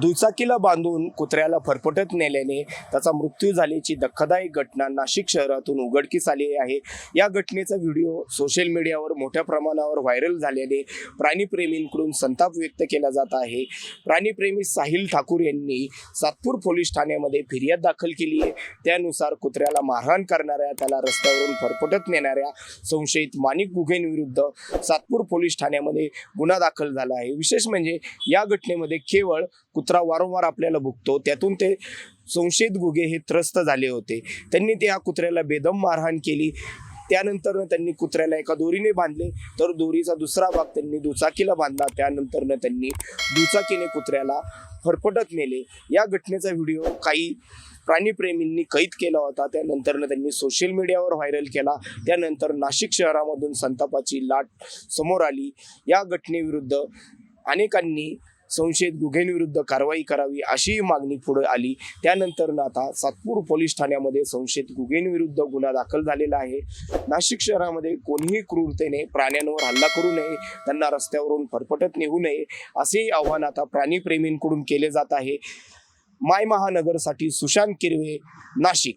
दुचाकीला बांधून कुत्र्याला फरफटत नेल्याने त्याचा मृत्यू झाल्याची धक्कादायक घटना नाशिक शहरातून उघडकीस आली आहे. या घटनेचा व्हिडिओ सोशल मीडियावर मोठ्या प्रमाणावर व्हायरल झाल्याने प्राणीप्रेमींकडून संताप व्यक्त केला जात आहे. प्राणीप्रेमी साहिल ठाकूर यांनी सातपूर पोलीस ठाण्यामध्ये फिर्याद दाखल केली आहे. त्यानुसार कुत्र्याला मारहाण करणाऱ्या त्याला रस्त्यावरून फरफटत नेणाऱ्या संशयित माणिक गुगेंविरुद्ध सातपूर पोलीस ठाण्यामध्ये गुन्हा दाखल झाला आहे. विशेष म्हणजे या घटनेमध्ये केवळ कुत्रा वारंवार आपल्याला भुगतो त्यातून ते संशयित गुगे हे त्रस्त झाले होते. त्यांनी त्या कुत्र्याला बेदम मारहाण केली. त्यानंतर त्यांनी कुत्र्याला एका दोरीने बांधले. तर दोरीचा दुसरा भाग त्यांनी दुचाकीला बांधला. त्यानंतर त्यांनी दुचाकीने कुत्र्याला फरफटत नेले. या घटनेचा व्हिडिओ काही प्राणीप्रेमींनी कैद केला होता. त्यानंतर त्यांनी सोशल मीडियावर व्हायरल केला. त्यानंतर नाशिक शहरामधून संतापाची लाट समोर आली. या घटनेविरुद्ध अनेकांनी संशयित गुन्ह्यांविरुद्ध कारवाई करावी अशीही मागणी पुढे आली. त्यानंतर आता सातपूर पोलीस ठाण्यामध्ये संशयित गुन्ह्यांविरुद्ध गुन्हा दाखल झालेला आहे. नाशिक शहरामध्ये कोणीही क्रूरतेने प्राण्यांवर हल्ला करू नये त्यांना रस्त्यावरून फरफटत नेऊ नये असेही आव्हान आता प्राणीप्रेमींकडून केले जात आहे. माय महानगरसाठी सुशांत किरवे नाशिक.